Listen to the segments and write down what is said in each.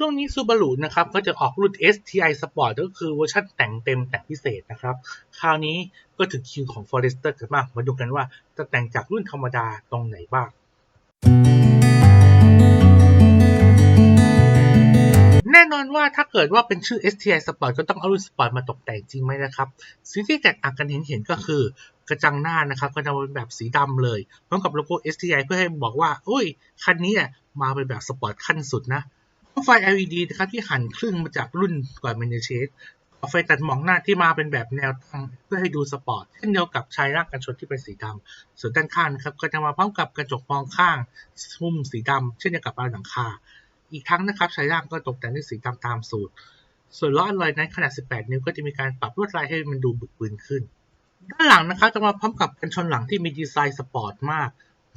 ช่วงนี้ Subaru นะครับก็จะออกรุ่น STI Sport ก็คือเวอร์ชันแต่งเต็มแต่งพิเศษนะครับ คราวนี้ก็ถึงคิวของ Forester กันมากมาดูกันว่าจะแต่งจากรุ่นธรรมดาตรงไหนบ้างแน่นอนว่าถ้าเกิดว่าเป็นชื่อ STI Sport ก็ต้องเอารุ่น Sport มาตกแต่งจริงไหมนะครับ สิ่งที่แตกต่างกันเห็นเห็นก็คือกระจังหน้านะครับก็จะเป็นแบบสีดำเลยพร้อมกับโลโก้ STI เพื่อให้บอกว่าโอ้ย คันนี้อะมาเป็นแบบสปอร์ตขั้นสุดนะ ไฟ LED นะครับที่หันครึ่งมาจากรุ่นก่อนเมนเชสไฟตัดหมองหน้าที่มาเป็นแบบแนวตั้งเพื่อให้ดูสปอร์ตเช่นเดียวกับชายร่างกันชนที่เป็นสีดำส่วนด้านข้างนะครับก็จะมาพร้อมกับกระจกมองข้างมุมสีดำเช่นเดียวกับบานหลังคา อีกทั้งนะครับชายร่างก็ตกแต่งด้วยสีดำตามสูตร ส่วนล้ออัลลอยนั้นขนาด 18 นิ้วก็จะมีการปรับลวดลายให้มันดูบึกบึนขึ้น ด้านหลังนะครับจะมาพร้อมกับกันชนหลังที่มีดีไซน์สปอร์ตมาก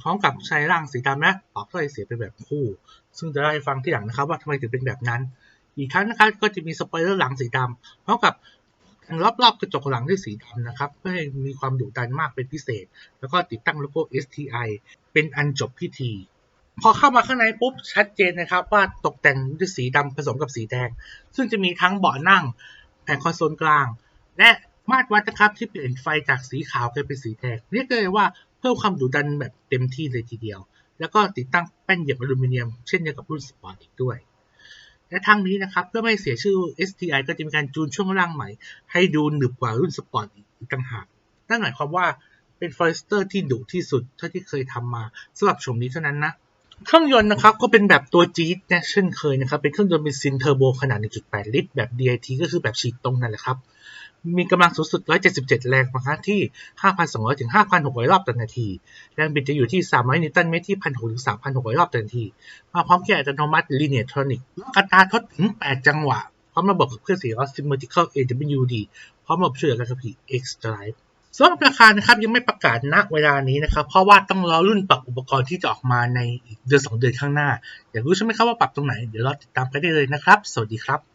พร้อมกับใช้ร่างสีดำและปรับถ้อยเสียเป็นแบบคู่ ซึ่งจะได้ฟังที่หลังนะครับว่าทำไมถึงเป็นแบบนั้น อีกทั้งนะครับก็จะมีสปอยเลอร์หลังสีดำพร้อมกับรอบๆกระจกหลังด้วยสีดำนะครับเพื่อให้มีความดุดันมากเป็นพิเศษ แล้วก็ติดตั้งโลโก้ STI เป็นอันจบพิธี พอเข้ามาข้างในปุ๊บชัดเจนนะครับ ว่าตกแต่งด้วยสีดำผสมกับสีแดง ซึ่งจะมีทั้งเบาะนั่งแผงคอนโซลกลาง และมาตรวัดนะครับที่เปลี่ยนไฟจากสีขาวกลายเป็นสีแดงเรียกได้ว่า เพิ่มความดุดันแบบเต็มที่เลยทีเดียว แล้วก็ติดตั้งแป้นเหยียบอลูมิเนียมเช่นเดียวกับรุ่นสปอร์ตอีกด้วย และทั้งนี้นะครับเพื่อไม่เสียชื่อ STI ก็จะมีการจูนช่วงล่างใหม่ ให้ดูหนึบกว่ารุ่นสปอร์ตอีกต่างหากนั่นหมายความว่าเป็น Forester ที่ดุที่สุดเท่าที่เคยทำมาสำหรับชมนี้เท่านั้นนะเครื่องยนต์นะครับก็เป็นแบบตัวจี๊ดนะเช่นเคยนะครับเป็นเครื่องยนต์เบนซินเทอร์โบขนาด 1.8 ลิตร แบบ DIT ก็คือแบบฉีดตรงนั่นแหละครับ มีกำลังสูงสุด 177 แรงม้าที่ 5,200 ถึง 5,600 รอบต่อนาที แรงบิดจะอยู่ที่ 300 นิวตันเมตรที่ 1,600 ถึง 3,600 รอบต่อนาที มาพร้อมเกียร์อัตโนมัติ Linear Tronic อัตราทดถึง 8 จังหวะ พร้อมระบบขับเคลื่อน4ล้อ Symmetrical AWD พร้อมระบบช่วยเหลือการขับขี่ X Drive สำหรับราคานะครับยังไม่ประกาศณเวลานี้นะครับ เพราะว่าต้องรอรุ่นปรับอุปกรณ์ที่จะออกมาในอีกเดือนสองเดือนข้างหน้า อยากรู้ใช่ไหมครับว่าปรับตรงไหน เดี๋ยวราติดตามกันได้เลยนะครับ สวัสดีครับ